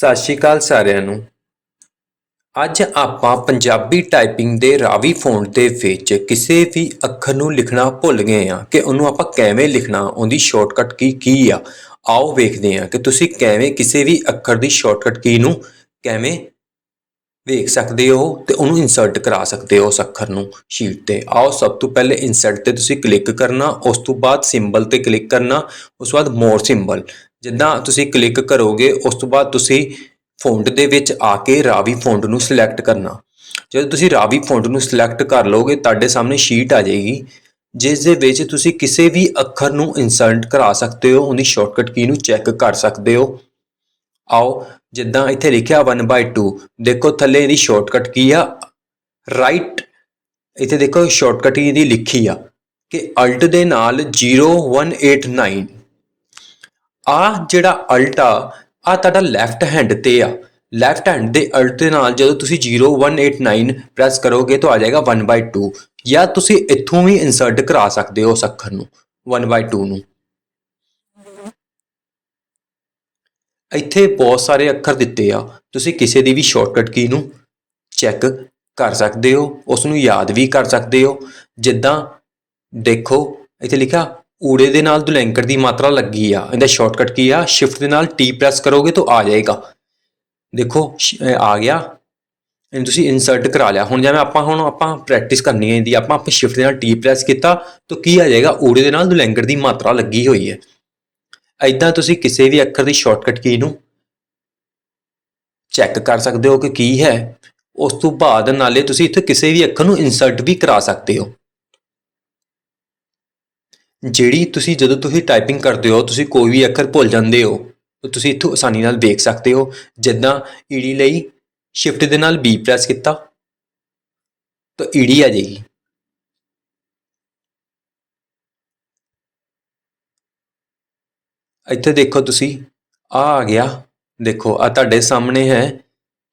ਸਤਿ ਸ਼੍ਰੀ ਅਕਾਲ ਸਾਰਿਆਂ ਨੂੰ। ਅੱਜ ਆਪਾਂ ਪੰਜਾਬੀ ਟਾਈਪਿੰਗ ਦੇ ਰਾਵੀ ਫੌਂਟ ਦੇ ਵਿੱਚ ਕਿਸੇ ਵੀ ਅੱਖਰ ਨੂੰ ਲਿਖਣਾ ਭੁੱਲ ਗਏ ਆ ਕਿ ਉਹਨੂੰ ਆਪਾਂ ਕਿਵੇਂ ਲਿਖਣਾ, ਉਹਦੀ ਸ਼ਾਰਟਕਟ ਕੀ ਕੀ ਆ। ਆਓ ਵੇਖਦੇ ਆ ਕਿ ਤੁਸੀਂ ਕਿਵੇਂ ਕਿਸੇ ਵੀ ਅੱਖਰ ਦੀ ਸ਼ਾਰਟਕਟ ਕੀ ਨੂੰ ਕਿਵੇਂ ਵੇਖ ਸਕਦੇ ਹੋ ਤੇ ਉਹਨੂੰ ਇਨਸਰਟ ਕਰਾ ਸਕਦੇ ਹੋ ਉਸ ਅੱਖਰ ਨੂੰ ਸ਼ੀਟ ਤੇ। ਆਓ ਸਭ ਤੋਂ ਪਹਿਲੇ ਇਨਸਰਟ ਤੇ ਤੁਸੀਂ ਕਲਿੱਕ ਕਰਨਾ, ਉਸ ਤੋਂ ਬਾਅਦ ਸਿੰਬਲ ਤੇ ਕਲਿੱਕ ਕਰਨਾ, ਉਸ ਤੋਂ ਬਾਅਦ ਮੋਰ ਸਿੰਬਲ ਜਿੱਦਾਂ ਤੁਸੀਂ ਕਲਿੱਕ ਕਰੋਗੇ, ਉਸ ਤੋਂ ਬਾਅਦ ਤੁਸੀਂ ਫੌਂਟ ਦੇ ਵਿੱਚ ਆ ਕੇ ਰਾਵੀ ਫੌਂਟ ਨੂੰ ਸਿਲੈਕਟ ਕਰਨਾ। ਜਦੋਂ ਤੁਸੀਂ ਰਾਵੀ ਫੌਂਟ ਨੂੰ ਸਿਲੈਕਟ ਕਰ ਲਓਗੇ, ਤੁਹਾਡੇ ਸਾਹਮਣੇ ਸ਼ੀਟ ਆ ਜਾਏਗੀ, ਜਿਸ ਦੇ ਵਿੱਚ ਤੁਸੀਂ ਕਿਸੇ ਵੀ ਅੱਖਰ ਨੂੰ ਇਨਸਰਟ ਕਰਾ ਸਕਦੇ ਹੋ, ਉਹਦੀ ਸ਼ਾਰਟਕਟ ਕੀ ਨੂੰ ਚੈੱਕ ਕਰ ਸਕਦੇ ਹੋ। ਆਓ, ਜਿੱਦਾਂ ਇੱਥੇ ਲਿਖਿਆ 1/2 ਦੇਖੋ ਥੱਲੇ ਇਹਦੀ ਸ਼ਾਰਟਕਟ ਕੀ ਆ? ਰਾਈਟ ਇੱਥੇ ਦੇਖੋ ਸ਼ਾਰਟਕਟ ਇਹਦੀ ਲਿਖੀ ਆ ਕਿ ਅਲਟ ਦੇ ਨਾਲ 0189 ਆ ਜਿਹੜਾ ਅਲਟ ਆ ਆ ਤੁਹਾਡਾ ਲੈਫਟ ਹੈਂਡ ਤੇ ਆ। ਲੈਫਟ ਹੈਂਡ ਦੇ ਅਲਟ ਦੇ ਨਾਲ ਜਦੋਂ ਤੁਸੀਂ 0189 ਪ੍ਰੈਸ ਕਰੋਗੇ ਤਾਂ ਆ ਜਾਏਗਾ 1/2 ਜਾਂ ਤੁਸੀਂ ਇੱਥੋਂ ਵੀ ਇਨਸਰਟ ਕਰਾ ਸਕਦੇ ਹੋ ਉਸ ਅੱਖਰ ਨੂੰ 1/2 ਨੂੰ। ਇੱਥੇ ਬਹੁਤ ਸਾਰੇ ਅੱਖਰ ਦਿੱਤੇ ਆ। ਤੁਸੀਂ ਕਿਸੇ ਦੀ ਵੀ ਸ਼ਾਰਟਕਟ ਕੀ ਨੂੰ ਚੈੱਕ ਕਰ ਸਕਦੇ ਹੋ ਉਸ ਨੂੰ ਯਾਦ ਵੀ ਕਰ ਸਕਦੇ ਹੋ। ਜਿੱਦਾਂ ਦੇਖੋ, ਇੱਥੇ ਲਿਖਿਆ, ਊੜੇ ਦੇ ਨਾਲ ਦੁਲੈਂਕਰ ਦੀ ਮਾਤਰਾ ਲੱਗੀ ਆ। ਇਹਦਾ ਸ਼ਾਰਟਕਟ ਕੀ ਆ ਸ਼ਿਫਟ ਦੇ ਨਾਲ ਟੀ ਪ੍ਰੈਸ ਕਰੋਗੇ ਤਾਂ ਆ ਜਾਏਗਾ। ਦੇਖੋ ਆ ਗਿਆ। ਇਹਨੂੰ ਤੁਸੀਂ ਇਨਸਰਟ ਕਰਾ ਲਿਆ। ਹੁਣ ਜਿਵੇਂ ਆਪਾਂ ਹੁਣ ਆਪਾਂ ਪ੍ਰੈਕਟਿਸ ਕਰਨੀ ਹੈ ਇਹਦੀ, ਆਪਾਂ ਆਪਾਂ ਸ਼ਿਫਟ ਦੇ ਨਾਲ ਟੀ ਪ੍ਰੈਸ ਕੀਤਾ, ਤਾਂ ਕੀ ਆ ਜਾਏਗਾ? ਊੜੇ ਦੇ ਨਾਲ ਦੁਲੈਂਕਰ ਦੀ ਮਾਤਰਾ ਲੱਗੀ ਹੋਈ ਹੈ। ਐਦਾਂ ਤੁਸੀਂ ਕਿਸੇ ਵੀ ਅੱਖਰ ਦੀ ਸ਼ਾਰਟਕਟ ਕੀ ਨੂੰ ਚੈੱਕ ਕਰ ਸਕਦੇ ਹੋ ਕਿ ਕੀ ਹੈ, ਉਸ ਤੋਂ ਬਾਅਦ ਨਾਲੇ ਤੁਸੀਂ ਇੱਥੇ ਕਿਸੇ ਵੀ ਅੱਖਰ ਨੂੰ ਇਨਸਰਟ ਵੀ ਕਰਾ ਸਕਦੇ ਹੋ। ਜਿਹੜੀ ਤੁਸੀਂ ਜਦੋਂ ਤੁਸੀਂ ਟਾਈਪਿੰਗ ਕਰਦੇ ਹੋ, ਤੁਸੀਂ ਕੋਈ ਵੀ ਅੱਖਰ ਭੁੱਲ ਜਾਂਦੇ ਹੋ ਤੁਸੀਂ ਇੱਥੋਂ ਆਸਾਨੀ ਨਾਲ ਵੇਖ ਸਕਦੇ ਹੋ। ਜਿੱਦਾਂ ਈਡੀ ਲਈ ਸ਼ਿਫਟ ਦੇ ਨਾਲ ਬੀ ਪ੍ਰੈਸ ਕੀਤਾ, ਤਾਂ ਈਡੀ ਆ ਜਾਏਗੀ। ਇੱਥੇ ਦੇਖੋ ਤੁਸੀਂ ਆ ਆ ਗਿਆ। ਦੇਖੋ ਆ ਤੁਹਾਡੇ ਸਾਹਮਣੇ ਹੈ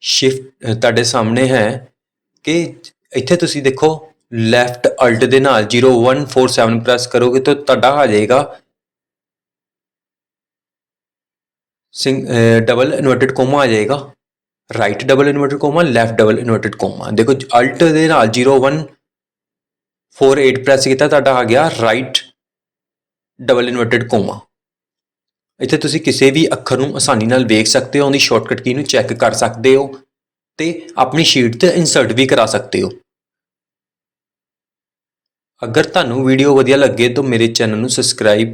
ਸ਼ਿਫਟ ਤੁਹਾਡੇ ਸਾਹਮਣੇ ਹੈ ਕਿ ਇੱਥੇ ਤੁਸੀਂ ਦੇਖੋ ਲੈਫਟ ਅਲਟ ਦੇ ਨਾਲ 0147 ਪ੍ਰੈਸ ਕਰੋਗੇ ਤਾਂ ਤੁਹਾਡਾ ਆ ਜਾਏਗਾ। ਸਿੰਗ ਡਬਲ ਇਨਵਰਟਡ ਕੋਮਾ ਆ ਜਾਏਗਾ। Right double inverted comma left double inverted comma ਦੇਖੋ ਅਲਟ ਦੇ ਨਾਲ 0148 ਪ੍ਰੈਸ ਕੀਤਾ, ਤੁਹਾਡਾ ਆ ਗਿਆ ਰਾਈਟ ਡਬਲ ਇਨਵਰਟਡ ਕੋਮਾ ਇੱਥੇ ਤੁਸੀਂ ਕਿਸੇ ਵੀ ਅੱਖਰ ਨੂੰ ਆਸਾਨੀ ਨਾਲ ਵੇਖ ਸਕਦੇ ਹੋ, ਉਹਦੀ ਸ਼ਾਰਟਕਟ ਕੀ ਨੂੰ ਚੈੱਕ ਕਰ ਸਕਦੇ ਹੋ ਤੇ ਆਪਣੀ ਸ਼ੀਟ ਤੇ ਇਨਸਰਟ ਵੀ ਕਰਾ ਸਕਦੇ ਹੋ। ਅਗਰ ਤੁਹਾਨੂੰ ਵੀਡੀਓ ਵਧੀਆ ਲੱਗੇ ਤਾਂ ਮੇਰੇ ਚੈਨਲ ਨੂੰ ਸਬਸਕ੍ਰਾਈਬ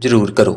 ਜ਼ਰੂਰ ਕਰੋ।